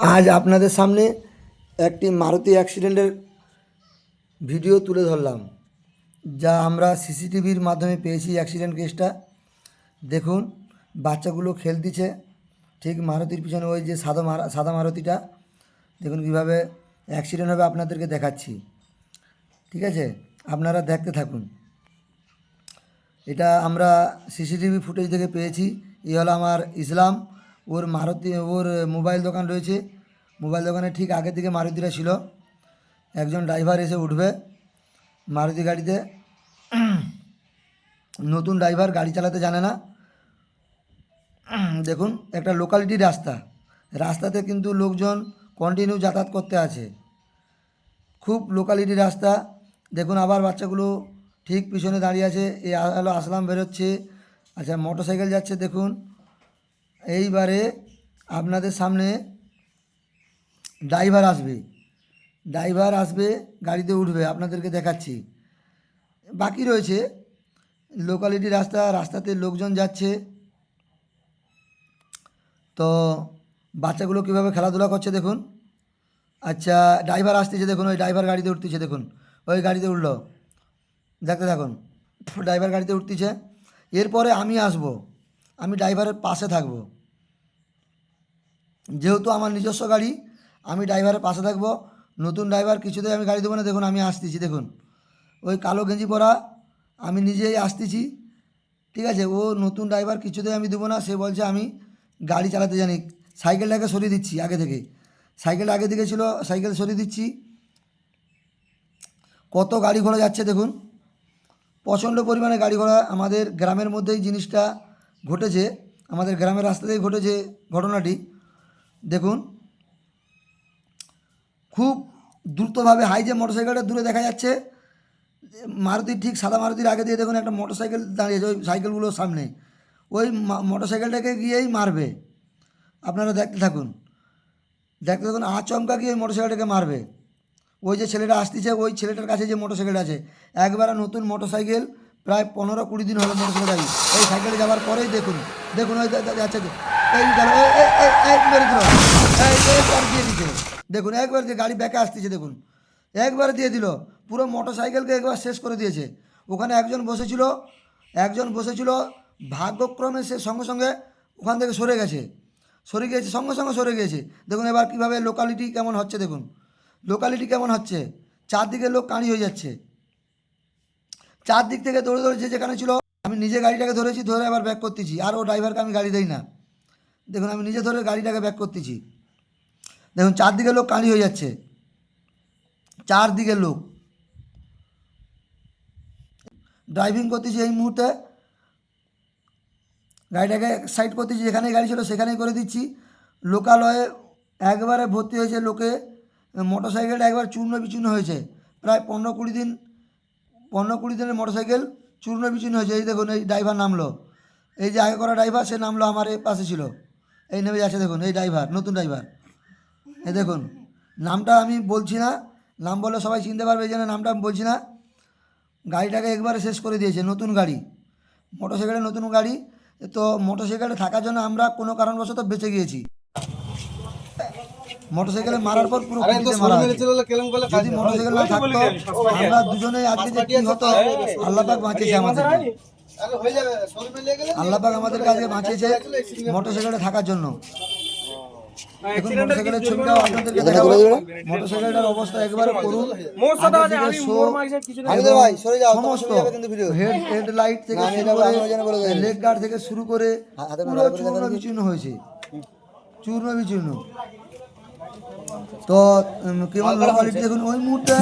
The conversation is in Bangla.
আজ আপনাদের সামনে একটি মারুতি অ্যাক্সিডেন্টের ভিডিও তুলে ধরলাম, যা আমরা সিসিটিভির মাধ্যমে পেয়েছি অ্যাক্সিডেন্ট কেসটা। দেখুন, বাচ্চাগুলো খেলতেছে, ঠিক মারুতির পিছনে ওই যে সাদা মারা, সাদা মারুতিটা। দেখুন কীভাবে অ্যাক্সিডেন্ট হবে আপনাদেরকে দেখাচ্ছি। ঠিক আছে? আপনারা দেখতে থাকুন। এটা আমরা সিসিটিভি ফুটেজ থেকে পেয়েছি। এই হলো আমার ইসলাম। ওর মারুতি, ওর মোবাইল দোকান রয়েছে। মোবাইল দোকানের ঠিক আগে থেকে মারুতিরা ছিল। একজন ড্রাইভার এসে উঠবে মারুতি গাড়িতে। নতুন ড্রাইভার গাড়ি চালাতে জানে না। দেখুন, একটা লোকালিটি রাস্তা। রাস্তাতে কিন্তু লোকজন কন্টিনিউ যাতায়াত করতে আছে। খুব লোকালিটি রাস্তা। দেখুন, আবার বাচ্চাগুলো ঠিক পিছনে দাঁড়িয়ে আছে। এই আ- হলো, আসলাম, বেরোচ্ছে। আচ্ছা মোটর সাইকেল যাচ্ছে, দেখুন। এইবারে আপনাদের সামনে ড্রাইভার আসবে। ড্রাইভার আসবে, গাড়িতে উঠবে, আপনাদেরকে দেখাচ্ছি। বাকি রয়েছে লোকালিটি রাস্তা, রাস্তাতে লোকজন যাচ্ছে। তো বাচ্চাগুলো কীভাবে খেলাধুলা করছে দেখুন। আচ্ছা ড্রাইভার আসতেছে দেখুন, ওই ড্রাইভার গাড়িতে উঠতেছে দেখুন। ওই গাড়িতে উঠল। দেখতে থাকুন, ড্রাইভার গাড়িতে উঠতেছে। এরপরে আমি আসব। আমি ড্রাইভারের পাশে থাকব। যেহেতু আমার নিজস্ব গাড়ি, আমি ড্রাইভারের পাশে থাকব। নতুন ড্রাইভার কিছুতেই আমি গাড়ি দেবো না। দেখুন, আমি আসতেছি, দেখুন। ওই কালো গেঞ্জি পরা, আমি নিজেই আসতেছি। ঠিক আছে, ও নতুন ড্রাইভার কিছুতেই আমি দেবো না। সে বলছে, আমি গাড়ি চালাতে জানি। সাইকেলটাকে সরিয়ে দিচ্ছি আগে থেকে। সাইকেল আগে দিকে ছিল, সাইকেল সরিয়ে দিচ্ছি। কত গাড়ি ঘোড়া যাচ্ছে, দেখুন। প্রচণ্ড পরিমাণে গাড়ি ঘোড়া আমাদের গ্রামের মধ্যেই জিনিসটা ঘটেছে, আমাদের গ্রামের রাস্তাতেই ঘটেছে ঘটনাটি, দেখুন। খুব দ্রুতভাবে হাই যে মোটরসাইকেলটা দূরে দেখা যাচ্ছে মারুতির ঠিক সাদা মারুতির আগে দিয়ে দেখুন একটা মোটরসাইকেল দাঁড়িয়েছে, ওই সাইকেলগুলোর সামনে। ওই মোটরসাইকেলটাকে গিয়েই মারবে। আপনারা দেখতে থাকুন। দেখতে থাকুন, আচমকা গিয়ে ওই মোটরসাইকেলটাকে মারবে। ওই যে ছেলেটা আসতেছে, ওই ছেলেটার কাছে যে মোটরসাইকেল আছে, একবার নতুন মোটরসাইকেল প্রায় পনেরো কুড়ি দিন হলো মোটরসাইকেল গাড়ি এই সাইকেলে যাওয়ার পরেই দেখুন দেখুন ওই দিল। একবার দিয়ে দেখুন, একবার যে গাড়ি ব্যাকে আসতেছে, দেখুন। একবার দিয়ে দিল। পুরো মোটরসাইকেলকে একবার শেষ করে দিয়েছে। ওখানে একজন বসেছিল একজন বসেছিল, ভাগ্যক্রমে সে সঙ্গে সঙ্গে ওখান থেকে সরে গেছে। সরে গিয়েছে, সঙ্গে সঙ্গে সরে গিয়েছে। দেখুন, এবার কীভাবে লোকালিটি কেমন হচ্ছে, দেখুন। লোকালিটি কেমন হচ্ছে? চারদিকে লোক কাঁড়ি হয়ে যাচ্ছে। চারদিক থেকে দৌড়ে দৌড়েছে যেখানে ছিল, আমি নিজে গাড়িটাকে ধরেছি, ধরে আবার ব্যাক করতেছি। আর ও ড্রাইভারকে আমি গাড়ি দেই না। দেখুন, আমি নিজে ধরে গাড়িটাকে ব্যাক করতেছি। দেখুন চারদিকে লোক কাঁড়ি হয়ে যাচ্ছে। চারদিকে লোক। ড্রাইভিং করতেছি এই মুহূর্তে। গাড়িটাকে সাইড করতেছি যেখানে গাড়ি ছিল সেখানেই করে দিচ্ছি। লোকালয়ে একবারে ভর্তি হয়েছে লোকে। মোটর সাইকেলটা একবার চূর্ণ বিচূর্ণ হয়েছে। প্রায় পনেরো কুড়ি দিন পনেরো কুড়ি দিনের মোটর সাইকেল চূর্ণ বিচূর্ণ হয়েছে। এই দেখুন, এই ড্রাইভার নামলো। এই যে আগে করা ড্রাইভার, সে নামলো আমার এই পাশে ছিল। এই নেমে যাচ্ছে দেখুন, এই ড্রাইভার, নতুন ড্রাইভার। এই দেখুন, নামটা আমি বলছি না। নাম বললে সবাই চিনতে পারবে এই জন্য নামটা আমি বলছি না। গাড়িটাকে একবারে শেষ করে দিয়েছে, নতুন গাড়ি। মোটরসাইকেলের নতুন গাড়ি। তো মোটরসাইকেলে থাকার জন্য আমরা কোনো কারণবশত বেঁচে গিয়েছি। মোটরসাইকেলে মারার পর পুরো খুঁটিতে মারা যদি মোটরসাইকেল না থাকতো আমরা দুজনেই আজকে যে কি হতো? আল্লাহ পাক বাঁচিয়েছে আমাদেরকে। আল্লাহ পাক আমাদের কাছে বাঁচিয়েছে মোটরসাইকেলে থাকার জন্য। এখন মোটরসাইকেলের ছবিটাও আপনাদেরকে দেখাবো। মোটরসাইকেলটার অবস্থা একবারে করুন। থেকে শো সমস্ত হেড হেডলাইট থেকে শুরু করে লেগ গার্ড থেকে শুরু করে পুরো চূর্ণ বিচূর্ণ হয়েছে। চূর্ণ বিচূর্ণ। তো উম, কেমন কোয়ালিটি দেখুন ওই মুহূর্তে